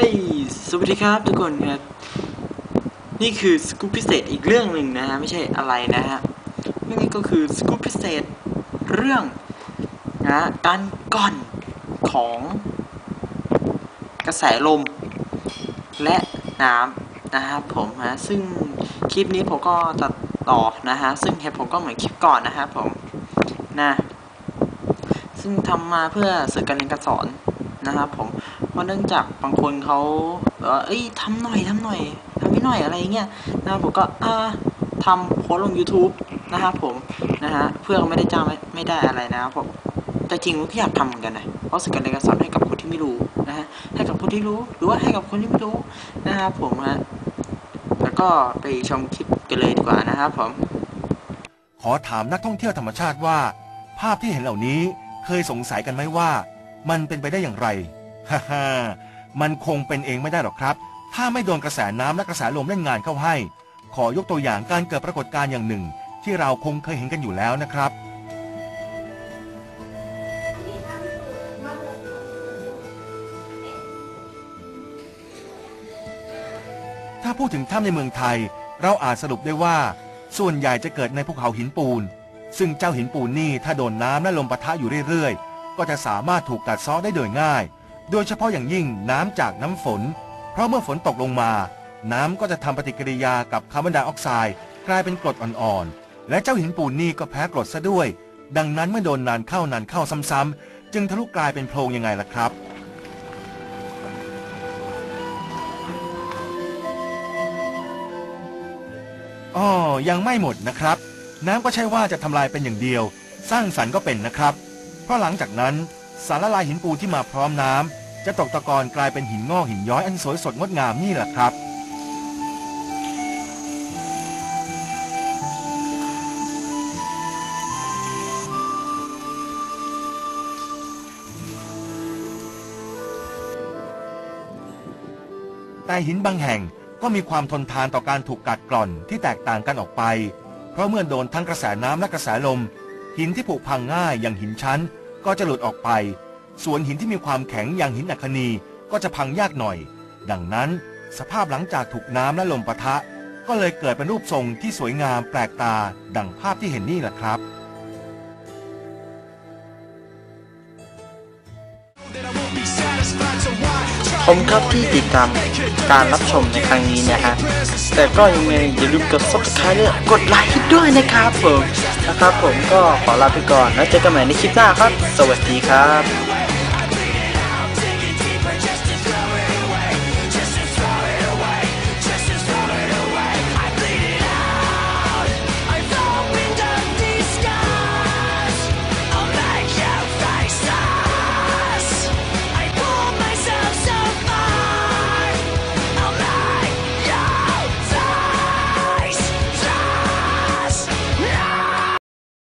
เฮ้ยสวัสดีครับทุกคนครับ นี่คือสกู๊ปพิเศษอีกเรื่องหนึ่งนะฮะไม่ใช่อะไรนะฮะนี่ก็คือสกู๊ปพิเศษเรื่องนะการก่อนของกระแสลม และน้ำนะครับผมฮะซึ่งคลิปนี้ผมก็ตัดต่อนะฮะซึ่งเหตุผมก็เหมือนคลิปก่อนนะครับผมนะซึ่งทำมาเพื่อสื่อการเรียนการสอนนะครับผม ราะเนื่องจากบางคนเขาแบบว่าเอ้ยทำหน่อยทำหน่อยทำให้หน่อยอะไรเงี้ยนะผมก็อ่าทำโพสลง YouTube นะครับผมนะฮะเพื่อไม่ได้จ้างไม่ได้อะไรนะครับผมแต่จริงผมก็อยากทำเหมือนกันนะเพราะสการเรียนการสอนให้กับคนที่ไม่รู้นะฮะให้กับคนที่รู้หรือว่าให้กับคนที่ไม่รู้นะครับผมฮะแล้วก็ไปชมคลิปกันเลยดีกว่านะครับผมขอถามนักท่องเที่ยวธรรมชาติว่า ภาพที่เห็นเหล่านี้เคยสงสัยกันไหมว่า มันเป็นไปได้อย่างไร ฮ่าฮ่ามันคงเป็นเองไม่ได้หรอกครับ ถ้าไม่โดนกระแสน้ำและกระแสลมเล่นงานเข้าให้ ขอยกตัวอย่างการเกิดปรากฏการณ์อย่างหนึ่ง ที่เราคงเคยเห็นกันอยู่แล้วนะครับ ถ้าพูดถึงถ้ำในเมืองไทย เราอาจสรุปได้ว่า ส่วนใหญ่จะเกิดในภูเขาหินปูน ซึ่งเจ้าหินปูนนี่ถ้าโดนน้ำและลมปะทะอยู่เรื่อยๆ ก็จะสามารถถูกกัดเซ้อได้โดยง่าย โดยเฉพาะอย่างยิ่งน้ำจากน้ำฝน เพราะเมื่อฝนตกลงมา น้ำก็จะทำปฏิกิริยากับคาร์บอนไดออกไซด์กลายเป็นกรดอ่อนๆ และเจ้าหินปูนนี่ก็แพ้กรดซะด้วย ดังนั้นเมื่อโดนนานเข้านานเข้าซ้ำๆจึงทะลุกลายเป็นโพรงยังไงล่ะครับอ๋อยังไม่หมดนะครับ น้ำก็ใช่ว่าจะทำลายเป็นอย่างเดียว สร้างสรรค์ก็เป็นนะครับ เพราะหลังจากนั้นสารละลายหินปูนที่มาพร้อมน้ำ จะตกตะกอนกลายเป็นหินงอกหินย้อยอันสวยสดงดงามนี่แหละครับ แต่หินบางแห่งก็มีความทนทานต่อการถูกกัดกร่อนที่แตกต่างกันออกไป เพราะเมื่อโดนทั้งกระแสน้ำและกระแสลม หินที่ผุพังง่ายอย่างหินชั้นก็จะหลุดออกไป ส่วนหินที่มีความแข็งอย่างหินอัคนีก็จะพังยากหน่อย ดังนั้นสภาพหลังจากถูกน้ำและลมปะทะ ก็เลยเกิดเป็นรูปทรงที่สวยงามแปลกตาดังภาพที่เห็นนี่แหละครับ ผมครับที่ติดตามการรับชมในครั้งนี้นะฮะ แต่ก็ยังไงอย่าลืมกด subscribe และกดไลค์ด้วยนะครับผม นะครับผมก็ขอลาไปก่อนแล้วเจอกันใหม่ในคลิปหน้าครับ สวัสดีครับ